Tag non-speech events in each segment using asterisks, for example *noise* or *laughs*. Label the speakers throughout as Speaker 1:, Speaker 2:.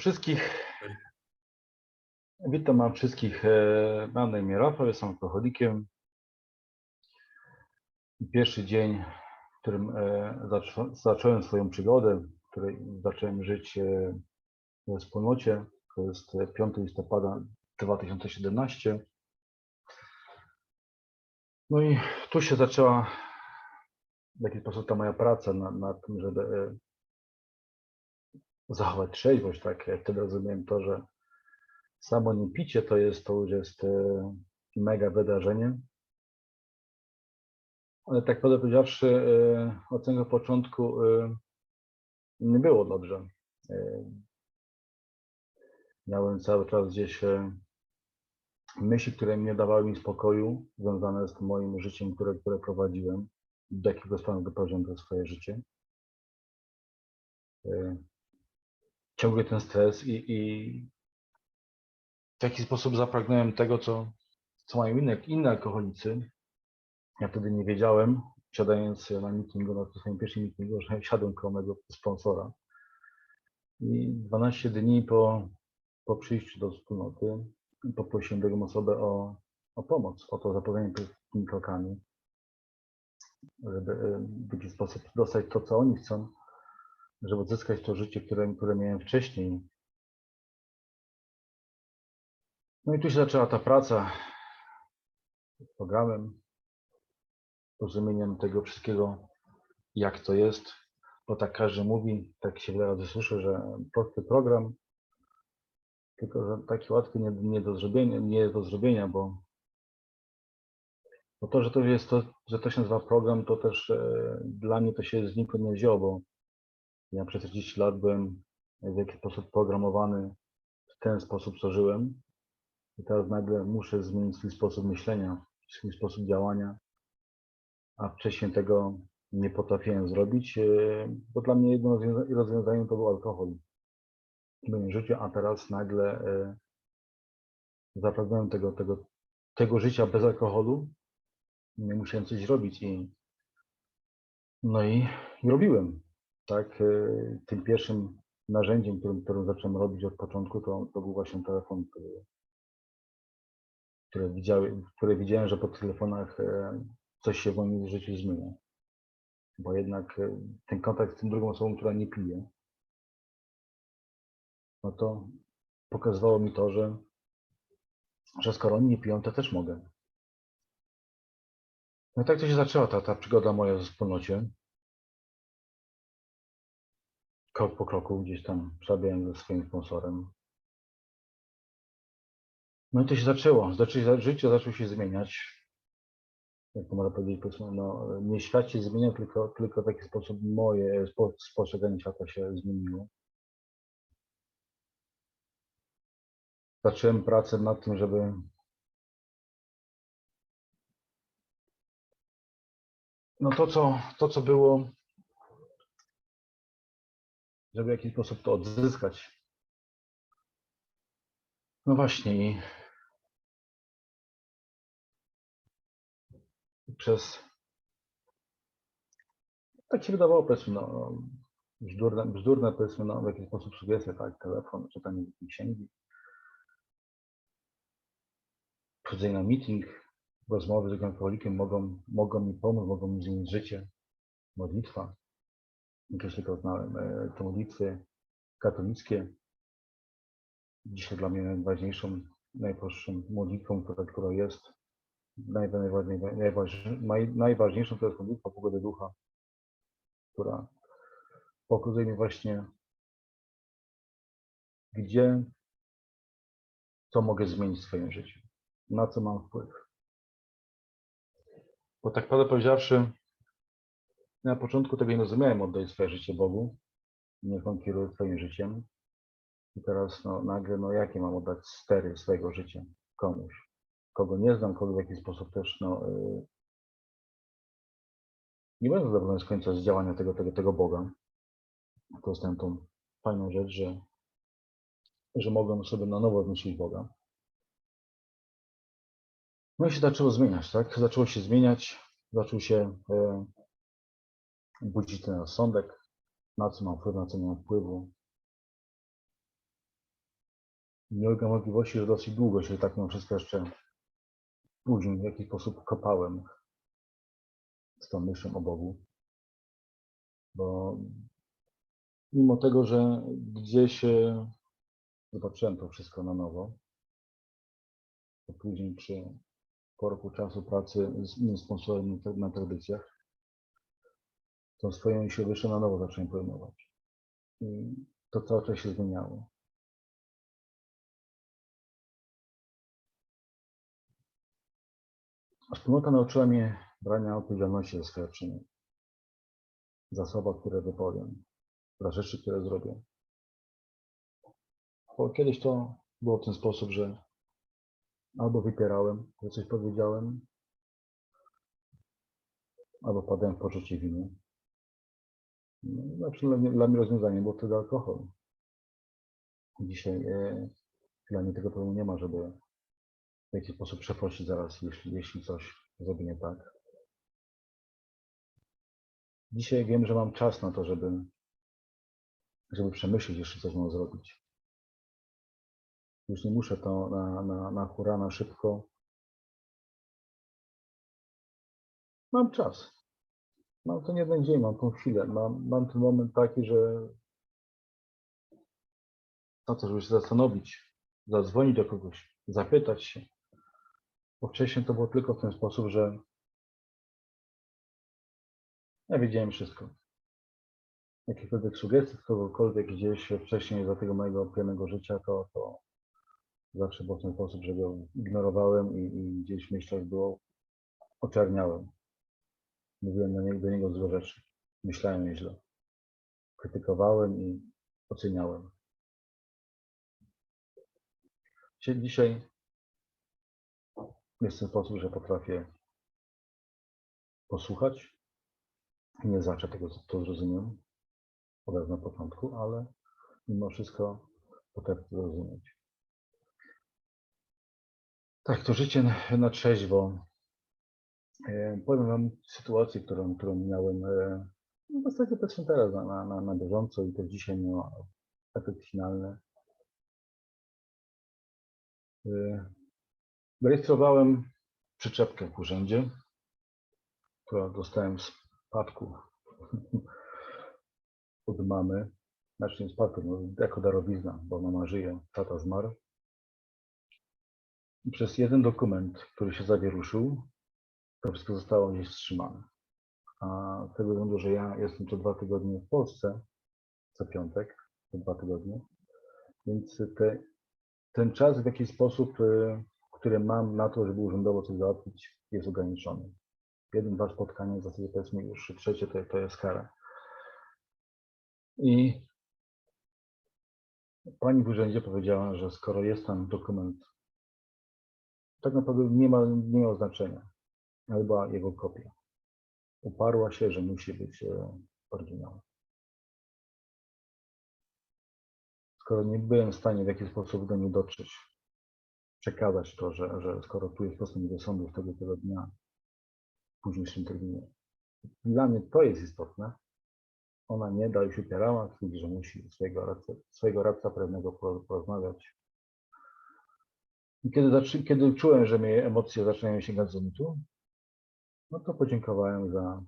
Speaker 1: wszystkich. Witam mam wszystkich. e, Mam na imię Rafał, jestem alkoholikiem. Pierwszy dzień, w którym e, zaczą- zacząłem swoją przygodę, w której zacząłem żyć e, we wspólnocie, to jest e, 5 listopada 2017. No i tu się zaczęła w jakiś sposób ta moja praca nad, nad tym, żeby e, zachować trzeźwość, tak? Ja wtedy rozumiałem to, że samo nie picie to jest, to już jest e, mega wydarzenie. Ale tak prawdę powiedziawszy, e, od samego początku e, nie było dobrze. Miałem cały czas gdzieś myśli, które nie dawały mi spokoju, związane z moim życiem, które, które prowadziłem, do jakiego stanu doprowadziłem to swoje życie. Ciągle ten stres i, i w jaki sposób zapragnąłem tego, co, co mają inne, inne alkoholicy. Ja wtedy nie wiedziałem, siadając na meetingu, na swoim pierwszym meetingu, że siadłem koło mego sponsora. I 12 dni po, po przyjściu do wspólnoty poprosiłem drugą osobę o, o pomoc, o to zapowiadanie tymi krokami, żeby e, w jakiś sposób dostać to, co oni chcą, żeby odzyskać to życie, które, które miałem wcześniej. No i tu się zaczęła ta praca z programem, rozumieniem tego wszystkiego, jak to jest, bo tak każdy mówi, tak się wiele razy słyszę, że prosty program, tylko że taki łatwy nie, nie, do zrobienia, nie do zrobienia, bo, bo to, że to jest to, że to się nazywa program, to też e, dla mnie to się znikąd nie wzięło, bo ja przez 40 lat byłem w jakiś sposób programowany w ten sposób, co żyłem. I teraz nagle muszę zmienić swój sposób myślenia, swój sposób działania, a wcześniej tego nie potrafiłem zrobić, e, bo dla mnie jednym rozwiąza- rozwiązaniem to był alkohol w moim życiu, a teraz nagle e, zapragnąłem tego, tego, tego życia bez alkoholu. Nie musiałem coś robić i no i, i robiłem. Tak, e, tym pierwszym narzędziem, którym, którym zacząłem robić od początku, to, to był właśnie telefon, które, widziały, które widziałem, że po telefonach e, coś się w moim życiu zmienia. Bo jednak e, ten kontakt z tą drugą osobą, która nie pije, no to pokazywało mi to, że, że skoro oni nie piją, to też mogę. No i tak to się zaczęła ta, ta przygoda moja ze wspólnocie. Krok po kroku gdzieś tam przerabiałem ze swoim sponsorem. No i to się zaczęło. Zaczęło, życie zaczęło się zmieniać. Jak to można powiedzieć, powiedzmy, no, nie świat się zmieniał, tylko, tylko w taki sposób moje spo, spostrzeganie świata się zmieniło. Zacząłem pracę nad tym, żeby no to, co, to, co było, żeby w jakiś sposób to odzyskać. No właśnie przez tak się wydawało, powiedzmy, no, bzdurne, bzdurne powiedzmy, no, w jakiś sposób sugestie, tak, telefon, czytanie księgi, chodzenie na meeting, rozmowy z drugim alkoholikiem mogą, mogą mi pomóc, mogą mi zmienić życie. Modlitwa. Tylko znałem e, te modlitwy katolickie. Dzisiaj dla mnie najważniejszą, najprostszą modlitwą, która, która jest, naj, najważniej, najważ, naj, najważniejszą to jest modlitwa pogody ducha, która pokazuje mi właśnie, gdzie, co mogę zmienić w swoim życiu, na co mam wpływ. Bo tak prawdę powiedziawszy, na początku tego nie rozumiałem, oddać swoje życie Bogu, niech On kieruje swoim życiem. I teraz no, nagle, no jakie mam oddać stery swojego życia komuś, kogo nie znam, kogo w jakiś sposób też, no, y, nie będę zadowolony z końca z działania tego, tego, tego Boga. To jest tą fajną rzecz, że, że mogłem sobie na nowo odnosić Boga. No i się zaczęło zmieniać, tak? Zaczęło się zmieniać, zaczął się budzić ten rozsądek, na co mam wpływ, na co nie mam wpływu. Nie ulegam wątpliwości, że dosyć długo się tak mimo wszystko jeszcze później w jakiś sposób kopałem z tą myślą o Bogu. Bo mimo tego, że gdzieś zobaczyłem to wszystko na nowo, to później przy po roku czasu pracy z innym sponsorem na tradycjach, tą swoją wyższą na nowo zacząłem pojmować. I to cały czas się zmieniało. Wspólnota nauczyła mnie brania odpowiedzialności za swoje czyny, za słowa, które wypowiem, za rzeczy, które zrobię. Bo kiedyś to było w ten sposób, że albo wypierałem, że coś powiedziałem, albo padałem w poczucie winy. No, dla, mnie, rozwiązaniem był wtedy alkohol. Dzisiaj e, dla mnie tego problemu nie ma, żeby w jakiś sposób przeprosić zaraz, jeśli, jeśli coś zrobię nie tak. Dzisiaj wiem, że mam czas na to, żeby, żeby przemyśleć, jeśli coś mam zrobić. Już nie muszę to na, na, na hura, na szybko. Mam czas. Mam ten jeden dzień, mam tą chwilę. Mam, mam ten moment taki, że na to, żeby się zastanowić, zadzwonić do kogoś, zapytać się. Bo wcześniej to było tylko w ten sposób, że ja wiedziałem wszystko. Jakiekolwiek sugestie z kogokolwiek gdzieś wcześniej za tego mojego pijanego życia, to, to zawsze było w ten sposób, że go ignorowałem i, i gdzieś w myślach było oczerniałem. Mówiłem do niego, do niego złe rzeczy. Myślałem nieźle. Krytykowałem i oceniałem. Dzisiaj- Dzisiaj jest ten sposób, że potrafię posłuchać. Nie zawsze tego to zrozumiem od razu na początku, ale mimo wszystko potrafię to zrozumieć. Tak, to życie na trzeźwo. E, powiem Wam sytuację, którą, którą miałem e, w zasadzie patrzę teraz na, na, na, bieżąco i to dzisiaj miało efekt finalny. E, Zarejestrowałem przyczepkę w urzędzie, którą dostałem w spadku *laughs* od mamy. Znaczy nie spadku, no, jako darowizna, bo mama żyje, tata zmarł. Przez jeden dokument, który się zawieruszył, to wszystko zostało gdzieś wstrzymane. A z tego względu, że ja jestem co dwa tygodnie w Polsce, co piątek, co dwa tygodnie, więc te, ten czas w jakiś sposób, y, który mam na to, żeby urzędowo coś załatwić, jest ograniczony. Jeden, dwa spotkania, w zasadzie powiedzmy już trzecie to, to jest kara. I pani w urzędzie powiedziała, że skoro jest tam dokument, tak naprawdę nie ma, nie ma znaczenia, była jego kopia. Uparła się, że musi być e, oryginał. Skoro nie byłem w stanie w jakiś sposób do niej dotrzeć, przekazać to, że, że skoro tu jest postęp do sądu w tego, dnia, w późniejszym terminie. Dla mnie to jest istotne. Ona nie da się upierała, twierdzi, że musi swojego radca, swojego radca prawnego por- porozmawiać. I kiedy, kiedy czułem, że mnie emocje zaczynają sięgać zenitu, no to podziękowałem za,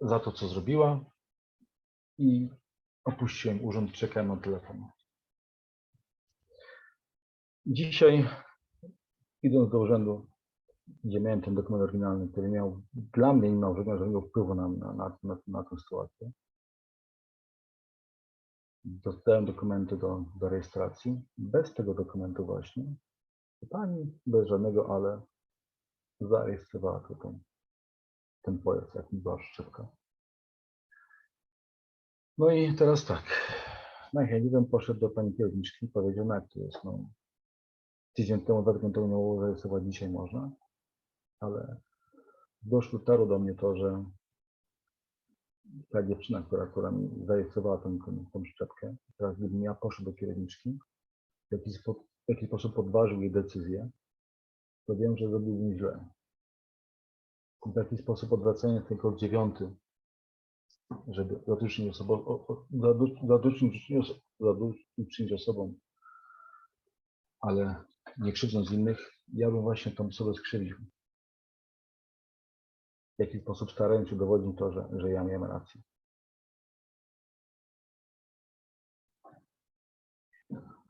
Speaker 1: za to, co zrobiła i opuściłem urząd, czekałem na telefon. Dzisiaj, idąc do urzędu, gdzie miałem ten dokument oryginalny, który miał dla mnie nie miał żadnego wpływu na, na, na, na, na tę sytuację, dostałem dokumenty do, do rejestracji. Bez tego dokumentu właśnie pani bez żadnego ale zarejestrowała to ten, pojazd, jak mi była szczepka. No i teraz tak. Najchętniej poszedł do pani kierowniczki i powiedział, no jak to jest, no tydzień temu, temu miało zarejestrować, dzisiaj można, ale dotarło do mnie to, że ta dziewczyna, która, która mi zarejestrowała tą, tą, szczepkę, teraz gdybym ja poszedł do kierowniczki, w jakiś, w jakiś sposób podważył jej decyzję, to wiem, że zrobiłbym źle. W taki sposób odwracając tylko dziewiąty żeby zadośćuczynić osobom, osobom, ale nie krzywdząc innych, ja bym właśnie tą osobę skrzywdził. W jaki sposób starając się udowodnić to, że, że ja miałem rację.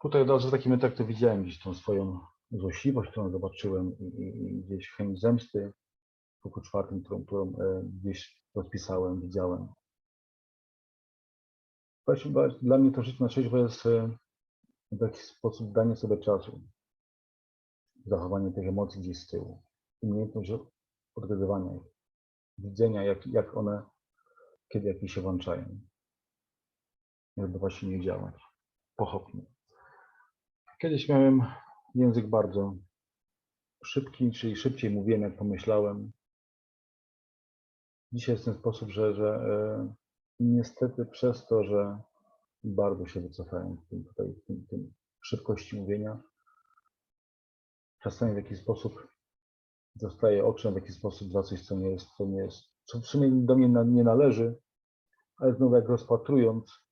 Speaker 1: Tutaj od razu w takim etapie widziałem gdzieś tą swoją złośliwość, którą zobaczyłem i, i, gdzieś chęć zemsty w roku czwartym, którą, którą e, gdzieś rozpisałem, widziałem. Dla mnie to życie na trzeźwo jest e, w jakiś sposób danie sobie czasu. Zachowanie tych emocji gdzieś z tyłu. Umiejętność odgadywania ich. Widzenia, jak, jak one, kiedy jakieś się włączają. Żeby właśnie nie działać. Pochopnie. Kiedyś miałem język bardzo szybki, czyli szybciej mówiłem, jak pomyślałem. Dzisiaj jest ten sposób, że, że e, niestety przez to, że bardzo się wycofałem w tym, tutaj, w tym, tym szybkości mówienia, czasami w jakiś sposób dostaję oczem, w jakiś sposób za coś, co nie jest, co nie jest, co w sumie do mnie na, nie należy, ale znowu jak rozpatrując,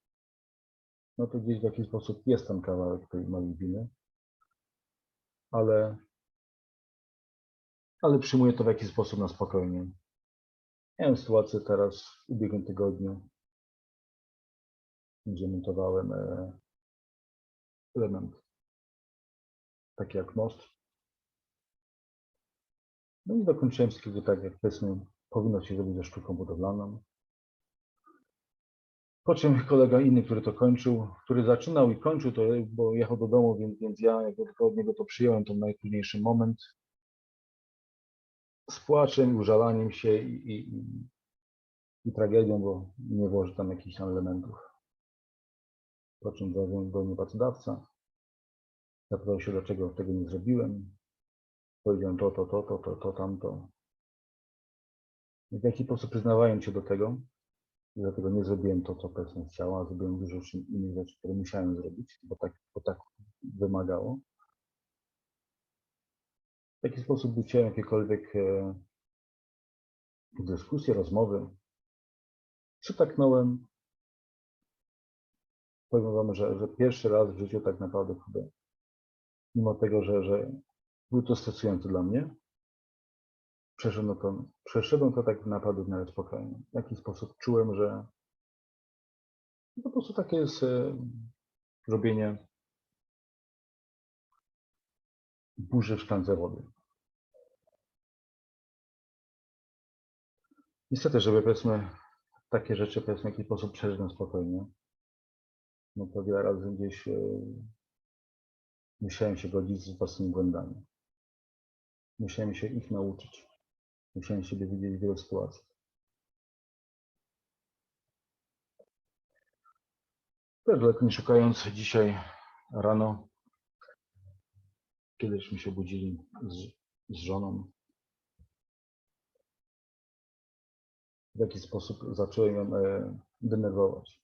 Speaker 1: no to gdzieś w jakiś sposób jest tam kawałek tej mojej winy, ale, ale przyjmuję to w jakiś sposób na spokojnie. Miałem sytuację teraz w ubiegłym tygodniu, gdzie montowałem e, element taki jak most. No i dokończyłem wszystkiego tak, jak powiedzmy powinno się zrobić ze sztuką budowlaną. Po czym kolega inny, który to kończył, który zaczynał i kończył to, bo jechał do domu, więc, więc ja jakby tylko od niego to przyjąłem, ten najtrudniejszy moment. Z płaczem, użalaniem się i, i, i, tragedią, bo nie włoży tam jakichś tam elementów. Po czym do mnie pracodawca. Zapytał się, dlaczego tego nie zrobiłem. Powiedziałem to, to, to, to, to, to, tamto. W jaki sposób przyznawając się do tego, dlatego nie zrobiłem to, co person chciała, zrobiłem dużo innych rzeczy, które musiałem zrobić, bo tak, bo tak wymagało. W jaki sposób chciałem jakiekolwiek e, dyskusje, rozmowy. Przytaknąłem. Powiem wam, że, że pierwszy raz w życiu tak naprawdę chyba, mimo tego, że, że był to stresujący dla mnie, przeszedłem to, przeszedłem to tak w miarę spokojnie. W jaki sposób czułem, że no po prostu takie jest e, robienie burzy w szklance wody. Niestety, żeby powiedzmy takie rzeczy w jakiś sposób przeżyć na spokojnie, no to wiele razy gdzieś e, musiałem się godzić z własnymi błędami. Musiałem się ich nauczyć. Musiałem siebie widzieć w wielu sytuacjach. Też nie szukając, dzisiaj rano, kiedyśmy się budzili z, z żoną, w jaki sposób zacząłem ją e, denerwować.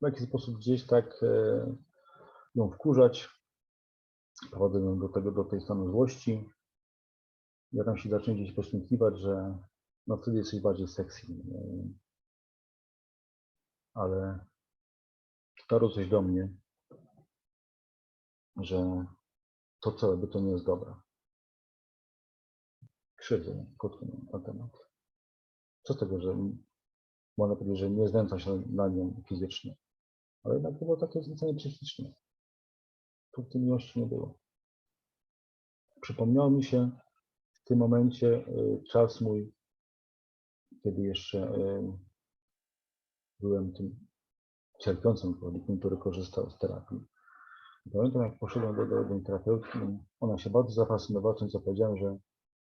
Speaker 1: W jaki sposób gdzieś tak e, ją wkurzać, prowadzę ją do tego, do tej samej złości. Ja tam się zacząłem gdzieś poświęciwać, że no wtedy jesteś bardziej sexy. Ale dotarło coś do mnie, że to co by to nie jest dobre. Krzywdzę krótko na temat. Co z tego, że można powiedzieć, że nie znęcam się na nią fizycznie, ale jednak było takie zlecenie psychiczne. Tu miłości nie było. Przypomniał mi się w tym momencie y, czas mój, kiedy jeszcze y, byłem tym cierpiącym alkoholikiem, który korzystał z terapii. Pamiętam, jak poszedłem do, do, do terapeutki, ona się bardzo zafascynowała tym, co powiedziałem, że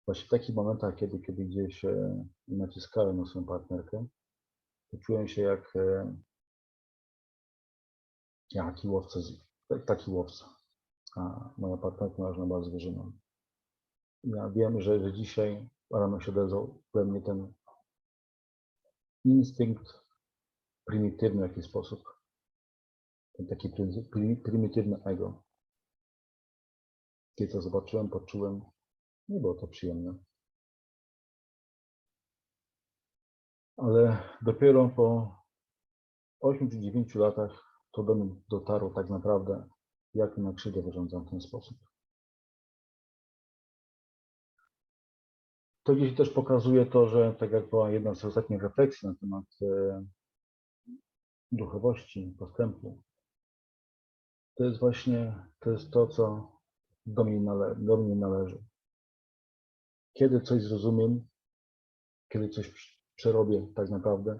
Speaker 1: właśnie w takich momentach, kiedy, kiedy gdzieś e, naciskałem na swoją partnerkę, to czułem się jak, e, taki łowca, taki łowca. A moja partnerka należy była zwierzyną. Ja wiem, że, że dzisiaj rano się odezwał we mnie ten instynkt prymitywny w jakiś sposób. Ten taki pry- pry- prymitywne ego. Kiedy to zobaczyłem, poczułem, nie było to przyjemne. Ale dopiero po 8 czy 9 latach to do mnie dotarło tak naprawdę, jak na krzywdę wyrządzam w ten sposób. To gdzieś też pokazuje to, że tak jak była jedna z ostatnich refleksji na temat e, duchowości, postępu, to jest właśnie to, jest to co do mnie, nale, do mnie należy. Kiedy coś zrozumiem, kiedy coś prz- przerobię tak naprawdę,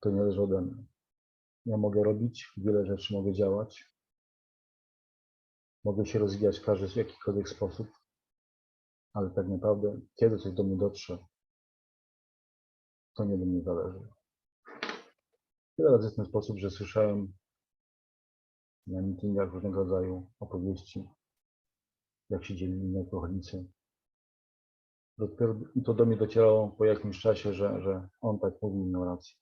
Speaker 1: to nie należy ode mnie. Ja mogę robić, wiele rzeczy mogę działać, mogę się rozwijać w każdy w jakikolwiek sposób, ale tak naprawdę, kiedy coś do mnie dotrze, to nie do mnie zależy. Wiele razy w ten sposób, że słyszałem na meetingach różnego rodzaju opowieści, jak się dzielili inni alkoholicy. Dopiero, I to do mnie docierało po jakimś czasie, że, że on tak mówił miał rację.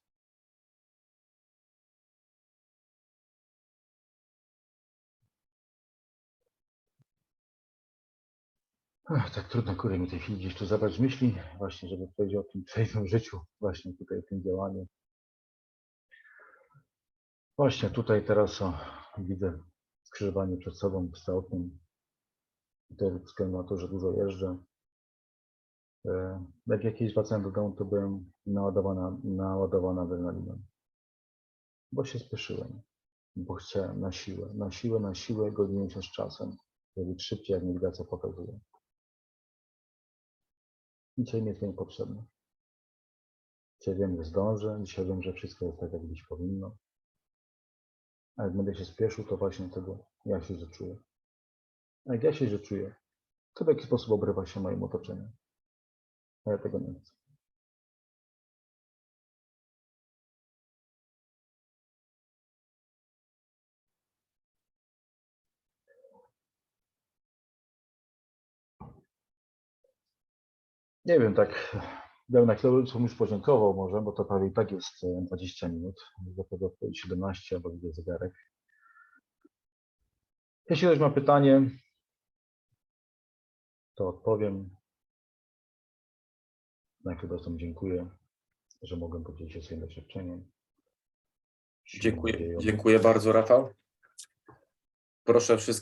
Speaker 1: Ach, tak trudno kurde mi tej chwili gdzieś tu zabrać myśli, właśnie, żeby powiedzieć o tym swoim życiu, właśnie tutaj w tym działaniu. Właśnie tutaj teraz o, widzę skrzyżowanie przed sobą w Stałotnym. Tutaj ze względu na to, że dużo jeżdżę. E, Jak jakieś wracałem do domu, to byłem naładowana, naładowana adrenaliną. Bo się spieszyłem. Bo chciałem na siłę, na siłę, na siłę, godziłem się z czasem. Żeby szybciej, jak nawigacja pokazuje. Dzisiaj mi jest to niepotrzebne. Dzisiaj wiem, że zdążę, dzisiaj wiem, że wszystko jest tak, jak gdzieś powinno. A jak będę się spieszył, to właśnie tego ja się źle czuję. A jak ja się źle czuję, to w jaki sposób obrywa się moim otoczeniem. A ja tego nie chcę. Nie wiem, tak Dał na chwilę, co już podziękował może, bo to prawie i tak jest e, 20 minut. Zapewne odpowiedź 17, albo widzę zegarek. Jeśli ktoś ma pytanie, to odpowiem. Najpierw dziękuję, że mogłem podzielić się swoim doświadczeniem.
Speaker 2: Dziękuję, dziękuję bardzo, Rafał. Proszę wszystkich.